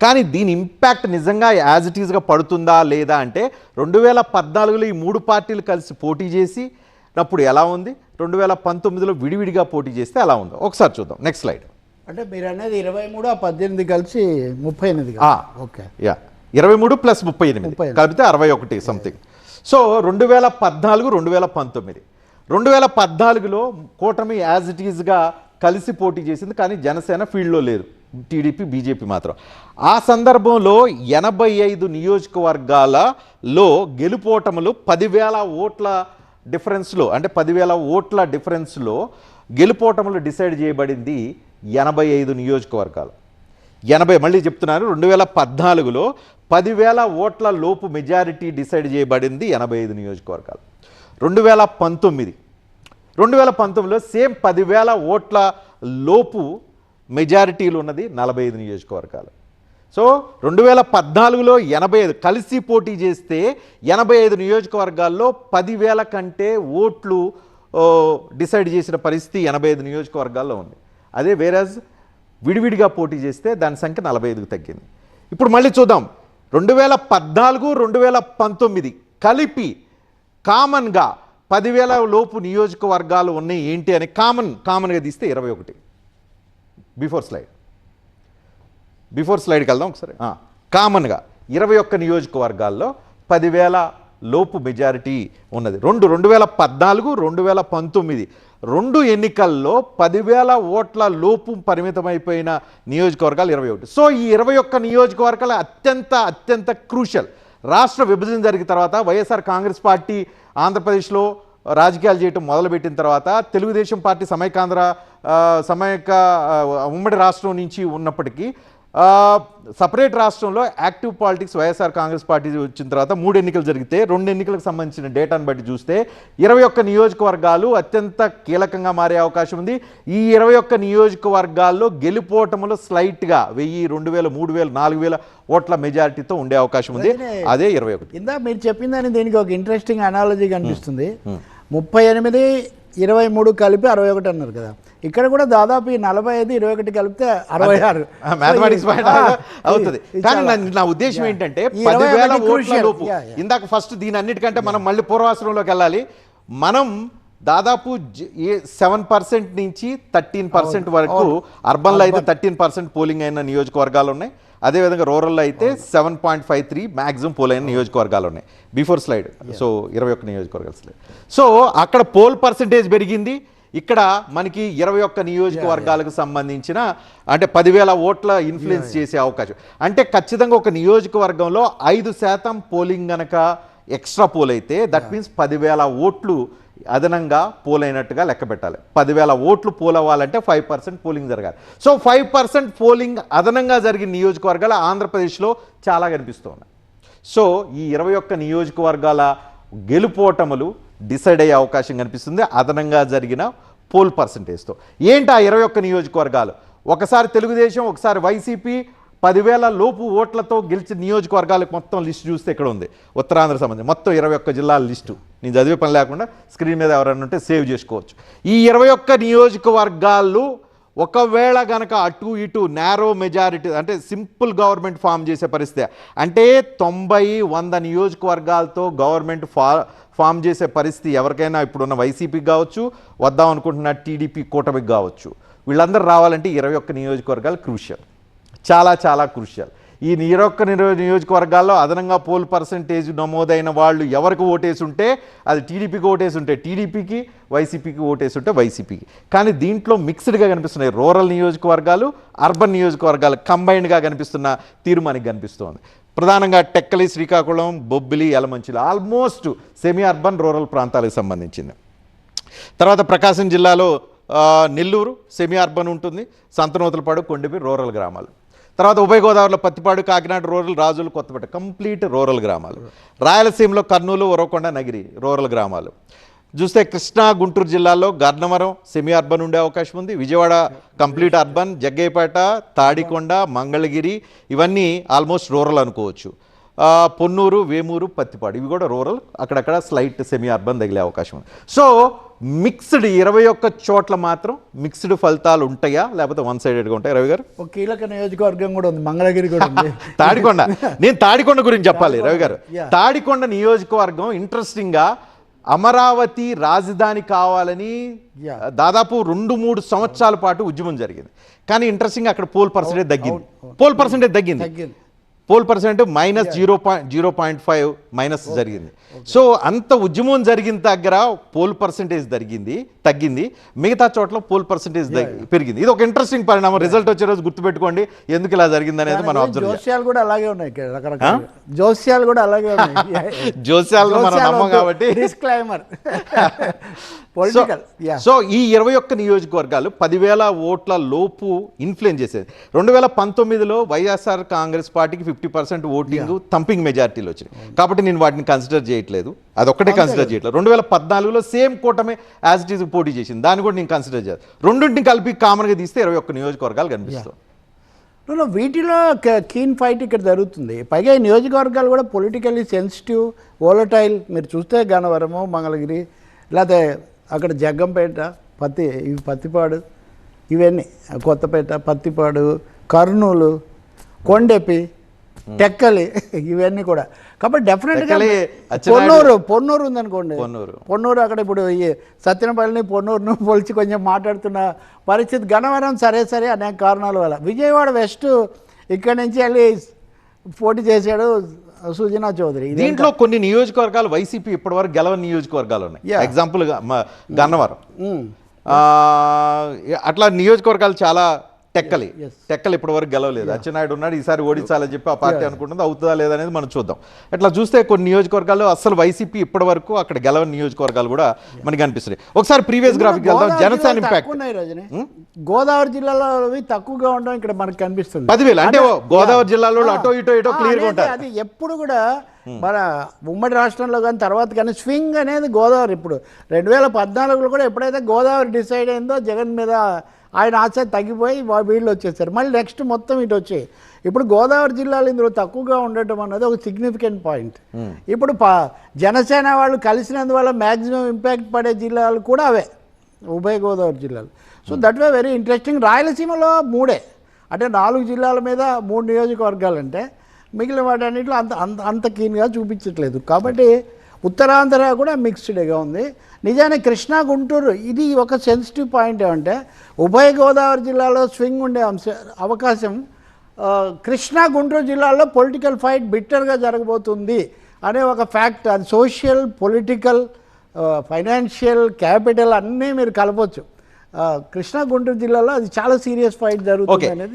కానీ దీని ఇంపాక్ట్ నిజంగా యాజ్ ఇట్ ఈస్గా పడుతుందా లేదా అంటే రెండు వేల పద్నాలుగులో ఈ మూడు పార్టీలు కలిసి పోటీ చేసి అప్పుడు ఎలా ఉంది? రెండు వేల పంతొమ్మిదిలో విడివిడిగా పోటీ చేస్తే ఎలా ఉందో. ఒకసారి చూద్దాం. నెక్స్ట్ స్లైడ్ అంటే మీరు అనేది ఇరవై మూడు ఆ పద్దెనిమిది కలిసి ముప్పై ఎనిమిది. ఓకే. యా ఇరవై మూడు ప్లస్ ముప్పై ఎనిమిది. ముప్పై ఎనిమిది. కలిపితే అరవై ఒకటి సంథింగ్ సో రెండు వేల పద్నాలుగు రెండు వేల పంతొమ్మిది. రెండు వేల పద్నాలుగులో కూటమి యాజ్ ఇట్ ఈజ్గా కలిసి పోటీ చేసింది కానీ జనసేన ఫీల్డ్లో లేదు. టీడీపీ బీజేపీ మాత్రం. ఆ సందర్భంలో ఎనభై ఐదు నియోజకవర్గాలలో గెలుపోటములు పదివేల ఓట్ల డిఫరెన్స్లో అంటే పదివేల ఓట్ల డిఫరెన్స్లో గెలుపోటములు డిసైడ్ చేయబడింది ఎనభై ఐదు నియోజకవర్గాలు. ఎనభై మళ్ళీ చెప్తున్నాను రెండు వేల పద్నాలుగులో పదివేల ఓట్ల లోపు మెజారిటీ డిసైడ్ చేయబడింది ఎనభై ఐదు నియోజకవర్గాలు. రెండు వేల పంతొమ్మిది రెండు వేల పంతొమ్మిదిలో సేమ్ పదివేల ఓట్ల లోపు మెజారిటీలు ఉన్నది నలభై ఐదు నియోజకవర్గాలు. సో రెండు వేల పద్నాలుగులో ఎనభై ఐదు కలిసి పోటీ చేస్తే ఎనభై ఐదు నియోజకవర్గాల్లో పదివేల కంటే ఓట్లు డిసైడ్ చేసిన పరిస్థితి ఎనభై ఐదు నియోజకవర్గాల్లో ఉంది. అదే వేరాజ్ విడివిడిగా పోటీ చేస్తే దాని సంఖ్య నలభై ఐదుకు తగ్గింది. ఇప్పుడు మళ్ళీ చూద్దాం. రెండు వేల పద్నాలుగు రెండు వేల పంతొమ్మిది కలిపి కామన్గా పదివేల లోపు నియోజకవర్గాలు ఉన్నాయి ఏంటి అని కామన్ కామన్గా తీస్తే ఇరవై ఒకటి. బిఫోర్ స్లైడ్ బిఫోర్ స్లైడ్కి వెళ్దాం ఒకసారి. కామన్గా ఇరవై ఒక్క నియోజకవర్గాల్లో పదివేల లోపు మెజారిటీ ఉన్నది. రెండు రెండు వేల పద్నాలుగు రెండు వేల పంతొమ్మిది. రెండు ఎన్నికల్లో పదివేల ఓట్ల లోపు పరిమితమైపోయిన నియోజకవర్గాలు ఇరవై ఒకటి. సో ఈ ఇరవై ఒక్క నియోజకవర్గాలు అత్యంత అత్యంత క్రూషల్ రాష్ట్ర విభజన జరిగిన తర్వాత వైఎస్ఆర్ కాంగ్రెస్ పార్టీ ఆంధ్రప్రదేశ్లో రాజకీయాలు చేయటం మొదలుపెట్టిన తర్వాత తెలుగుదేశం పార్టీ సమైకాంధ్ర సమైక ఉమ్మడి రాష్ట్రం నుంచి ఉన్నప్పటికీ సపరేట్ రాష్ట్రంలో active politics YSR Congress party వచ్చిన తర్వాత మూడు ఎన్నికలు జరిగితే రెండు ఎన్నికలకు సంబంధించిన డేటాను బట్టి చూస్తే ఇరవై ఒక్క నియోజకవర్గాలు అత్యంత కీలకంగా మారే అవకాశం ఉంది. ఈ ఇరవై ఒక్క నియోజకవర్గాల్లో గెలుపోవటములు స్లైట్గా వెయ్యి రెండు వేల మూడు వేల నాలుగు వేల ఓట్ల మెజారిటీతో ఉండే అవకాశం ఉంది. అదే ఇరవై ఒకటి. ఇందా మీరు చెప్పిందని దీనికి ఒక ఇంట్రెస్టింగ్ అనాలజీ కనిపిస్తుంది. ముప్పై ఎనిమిది ఇరవై మూడు కలిపి అరవై ఒకటి అన్నారు కదా. ఇక్కడ కూడా దాదాపు ఈ నలభై ఐదు ఇరవై ఒకటి కలిపితే అరవై ఆరు. మ్యాథమెటిక్స్ అవుతుంది. కానీ నా- ఉద్దేశం ఏంటంటే పదివేల ఓట్ల. లోపు. ఇందాక ఫస్ట్ దీని అన్నిటికంటే మనం మళ్ళీ పూర్వాశ్రమంలోకి వెళ్ళాలి. మనం దాదాపు సెవెన్ పర్సెంట్ నుంచి థర్టీన్ పర్సెంట్ వరకు అర్బన్లో అయితే థర్టీన్ పర్సెంట్ పోలింగ్ అయిన నియోజకవర్గాలు ఉన్నాయి. అదేవిధంగా రూరల్లో అయితే seven point five three maximum poll అయిన నియోజకవర్గాలు ఉన్నాయి. Before slide. సో ఇరవై ఒక్క నియోజకవర్గాలు స్లైడ్. సో అక్కడ పోల్ పర్సంటేజ్ పెరిగింది. ఇక్కడ మనకి ఇరవై ఒక్క నియోజకవర్గాలకు సంబంధించిన అంటే పదివేల ఓట్ల ఇన్ఫ్లుయెన్స్ చేసే అవకాశం. అంటే ఖచ్చితంగా ఒక నియోజకవర్గంలో ఐదు శాతం పోలింగ్ గనక ఎక్స్ట్రా పోల్ అయితే దట్ మీన్స్ పదివేల ఓట్లు అదనంగా పోలైనట్టుగా లెక్క పెట్టాలి. పదివేల ఓట్లు పోలవ్వాలంటే ఫైవ్ పర్సెంట్ పోలింగ్ జరగాలి. సో ఫైవ్ పర్సెంట్ పోలింగ్ అదనంగా జరిగిన నియోజకవర్గాలు ఆంధ్రప్రదేశ్లో చాలా కనిపిస్తూ ఉన్నాయి సో ఈ ఇరవై ఒక్క నియోజకవర్గాల గెలుపోటములు డిసైడ్ అయ్యే అవకాశం కనిపిస్తుంది. అదనంగా జరిగిన పోల్ పర్సంటేజ్తో. ఏంటి ఆ ఇరవై ఒక్క నియోజకవర్గాలు? ఒకసారి తెలుగుదేశం ఒకసారి వైసీపీ పదివేల లోపు ఓట్లతో గెలిచిన నియోజకవర్గాలకు మొత్తం లిస్ట్ చూస్తే ఇక్కడ ఉంది? ఉత్తరాంధ్ర సంబంధించి మొత్తం ఇరవై ఒక్క జిల్లాల లిస్టు. నేను చదివే పని లేకుండా స్క్రీన్ మీద ఎవరైనా ఉంటే సేవ్ చేసుకోవచ్చు. ఈ ఇరవై ఒక్క నియోజకవర్గాలు ఒకవేళ గనక అటు ఇటు నేరో మెజారిటీ అంటే సింపుల్ గవర్నమెంట్ ఫామ్ చేసే పరిస్థితి. అంటే తొంభై వంద నియోజకవర్గాలతో గవర్నమెంట్ ఫా ఫామ్ చేసే పరిస్థితి ఎవరికైనా ఇప్పుడున్న వైసీపీకి కావచ్చు వద్దాం అనుకుంటున్న టీడీపీ కూటమికి కావచ్చు. వీళ్ళందరూ రావాలంటే ఇరవై ఒక్క నియోజకవర్గాలు క్రూషియల్ చాలా చాలా క్రూషియల్ ఈ నీరొక్క నియోజకవర్గాల్లో అదనంగా పోల్ పర్సంటేజ్ నమోదైన వాళ్ళు ఎవరికి ఓటేసి ఉంటే అది టీడీపీకి ఓటేసి ఉంటే టీడీపీకి వైసీపీకి ఓటేసి ఉంటే వైసీపీకి. కానీ దీంట్లో మిక్స్డ్గా కనిపిస్తున్నాయి రూరల్ నియోజకవర్గాలు అర్బన్ నియోజకవర్గాలు కంబైన్డ్గా కనిపిస్తున్న తీరు మనకి కనిపిస్తోంది. ప్రధానంగా Tekkali Srikakulam Bobbili Yelamanchili almost semi urban rural ప్రాంతాలకు సంబంధించింది. తర్వాత ప్రకాశం జిల్లాలో నెల్లూరు సెమీ అర్బన్ ఉంటుంది సంతనూతలపాడు కొండపి రూరల్ గ్రామాలు. తర్వాత ఉభయ గోదావరిలో పత్తిపాడు కాకినాడ రూరల్ రాజులు కొత్తపేట కంప్లీట్ రూరల్ గ్రామాలు. రాయలసీమలో కర్నూలు ఉరవకొండ నగిరి రూరల్ గ్రామాలు. చూస్తే కృష్ణా గుంటూరు జిల్లాలో గర్నవరం సెమీ అర్బన్ ఉండే అవకాశం ఉంది. విజయవాడ కంప్లీట్ అర్బన్ జగ్గయ్యపేట తాడికొండ మంగళగిరి ఇవన్నీ ఆల్మోస్ట్ రూరల్ అనుకోవచ్చు. పొన్నూరు వేమూరు పత్తిపాడు. ఇవి కూడా రూరల్ అక్కడక్కడ స్లైట్ సెమీ అర్బన్ తగిలే అవకాశం ఉంది. సో మిక్స్డ్ ఇరవై ఒక్క చోట్ల మాత్రం మిక్స్డ్ ఫలితాలు ఉంటాయా? లేకపోతే వన్ సైడెడ్గా ఉంటాయా? రవి గారు? ఒక కీలక నియోజకవర్గం కూడా ఉంది మంగళగిరి కూడా ఉంది. తాడికొండ. నేను తాడికొండ గురించి చెప్పాలి రవి గారు. తాడికొండ నియోజకవర్గం ఇంట్రెస్టింగ్గా అమరావతి రాజధాని కావాలని. దాదాపు రెండు మూడు సంవత్సరాల పాటు ఉద్యమం జరిగింది. కానీ ఇంట్రెస్టింగ్ అక్కడ పోల్ పర్సెంటేజ్ తగ్గింది. పోల్ పర్సెంటేజ్ తగ్గింది. తగ్గింది. Poll percent minus zero point zero point five minus జరిగింది. సో అంత ఉద్యమం జరిగిన దగ్గర పోల్ పర్సెంటేజ్ జరిగింది తగ్గింది. మిగతా చోట్ల పోల్ పర్సెంటేజ్ పెరిగింది. ఇది ఒక ఇంట్రెస్టింగ్ పరిణామం. రిజల్ట్ వచ్చే రోజు గుర్తుపెట్టుకోండి. ఎందుకు ఇలా జరిగింది అనేది మనం అబ్జర్వ్ జోస్యాలు కూడా అలాగే ఉన్నాయి రకరకాల జోస్యాలు కూడా అలాగే ఉన్నాయి. జోస్యాలను మనం నమ్మం కాబట్టి. డిస్క్లైమర్ సో ఈ ఇరవై ఒక్క నియోజకవర్గాలు పదివేల ఓట్ల లోపు ఇన్ఫ్లుయెన్స్ చేసేది. రెండు వేల పంతొమ్మిదిలో వైఎస్ఆర్ కాంగ్రెస్ పార్టీకి ఫిఫ్టీ పర్సెంట్ ఓటింగ్ థంపింగ్ మెజారిటీలు వచ్చినాయి. కాబట్టి నేను వాటిని కన్సిడర్ చేయట్లేదు. అదొక్కటే కన్సిడర్ చేయట్లేదు. రెండు వేల పద్నాలుగులో సేమ్ కూటమే యాజ్ ఇట్ ఈస్ పోటీ చేసింది. దాన్ని కూడా నేను కన్సిడర్ చేయాలి. రెండింటిని కలిపి కామన్గా తీస్తే ఇరవై ఒక్క నియోజకవర్గాలు no, వీటిలో కీన్ ఫైట్ ఇక్కడ జరుగుతుంది. పైగా ఈ నియోజకవర్గాలు కూడా పొలిటికల్లీ సెన్సిటివ్ ఓలటైల్ మీరు చూస్తే గన్నవరము మంగళగిరి లేకపోతే అక్కడ జగ్గంపేట పత్తి ఇవి పత్తిపాడు ఇవన్నీ కొత్తపేట పత్తిపాడు కర్నూలు కొండెపి టెక్కలి ఇవన్నీ కూడా. కాబట్టి డెఫినెట్గా. పొన్నూరు పొన్నూరు ఉందనుకోండి. పొన్నూరు. పొన్నూరు అక్కడ ఇప్పుడు ఈ సత్యనపల్లిని పొన్నూరును పోల్చి కొంచెం మాట్లాడుతున్న పరిస్థితి గణవరం సరే సరే అనేక కారణాల వల్ల. విజయవాడ వెస్ట్ ఇక్కడి నుంచి వెళ్ళి పోటీ చేశాడు సుజనా చౌదరి. దీంట్లో కొన్ని నియోజకవర్గాలు వైసీపీ ఇప్పటివరకు గెలవని నియోజకవర్గాలు ఉన్నాయి. Yeah. ఎగ్జాంపుల్ గన్నవరం. ఆ, అట్లా నియోజకవర్గాలు చాలా టెక్కలి. టెక్కలు ఇప్పటి వరకు గెలవలేదు అచ్చెన్నాయుడు ఉన్నాడు ఈసారి ఓడించాలని చెప్పి ఆ పార్టీ అనుకుంటుంది. అవుతుందా లేదా అనేది మనం చూద్దాం. అట్లా చూస్తే కొన్ని నియోజకవర్గాలు అసలు వైసీపీ ఇప్పటి వరకు అక్కడ గెలవని నియోజకవర్గాలు కూడా మనకి కనిపిస్తున్నాయి ఒకసారి ప్రీవియస్ గ్రాఫిక్ వెళ్దాం. జనసేన ఇంపాక్ట్ రోజుని. గోదావరి జిల్లాలో తక్కువగా ఉండడం ఇక్కడ మనకు కనిపిస్తుంది. పదివేలు. అంటే గోదావరి జిల్లాలో అటో ఇటో ఇటో ఆ, క్లియర్గా అనేది ఉంటారు. అది ఎప్పుడు కూడా మన ఉమ్మడి రాష్ట్రంలో కానీ తర్వాత కానీ స్వింగ్ అనేది గోదావరి. ఇప్పుడు రెండు వేల పద్నాలుగులో కూడా ఎప్పుడైతే గోదావరి డిసైడ్ అయిందో జగన్ మీద ఆయన ఆశ తగ్గిపోయి వీళ్ళు వచ్చేసారు. మళ్ళీ నెక్స్ట్ మొత్తం ఇటు వచ్చాయి ఇప్పుడు గోదావరి జిల్లాలు ఇందులో తక్కువగా ఉండటం అనేది ఒక సిగ్నిఫికెంట్ పాయింట్ ఇప్పుడు ప జనసేన వాళ్ళు కలిసినందువల్ల మ్యాక్సిమం ఇంపాక్ట్ పడే జిల్లాలు కూడా అవే ఉభయ గోదావరి జిల్లాలు. So that way very interesting రాయలసీమలో మూడే. అంటే నాలుగు జిల్లాల మీద మూడు నియోజకవర్గాలు అంటే మిగిలిన వాటన్నిటిలో అంత అంత అంత కీన్గా చూపించట్లేదు. కాబట్టి ఉత్తరాంధ్ర కూడా మిక్స్డ్గా ఉంది నిజానికి కృష్ణా గుంటూరు ఇది ఒక సెన్సిటివ్ పాయింట్ ఏమంటే ఉభయ గోదావరి జిల్లాలో స్వింగ్ ఉండే అంశ అవకాశం కృష్ణా గుంటూరు జిల్లాలో పొలిటికల్ ఫైట్ బిట్టర్గా జరగబోతుంది అనే ఒక ఫ్యాక్ట్ అది సోషల్ పొలిటికల్ ఫైనాన్షియల్ క్యాపిటల్ అన్నీ మీరు కలపొచ్చు కృష్ణా గుంటూరు జిల్లాలో అది చాలా సీరియస్ ఫైట్ జరుగుతుంది. అనేది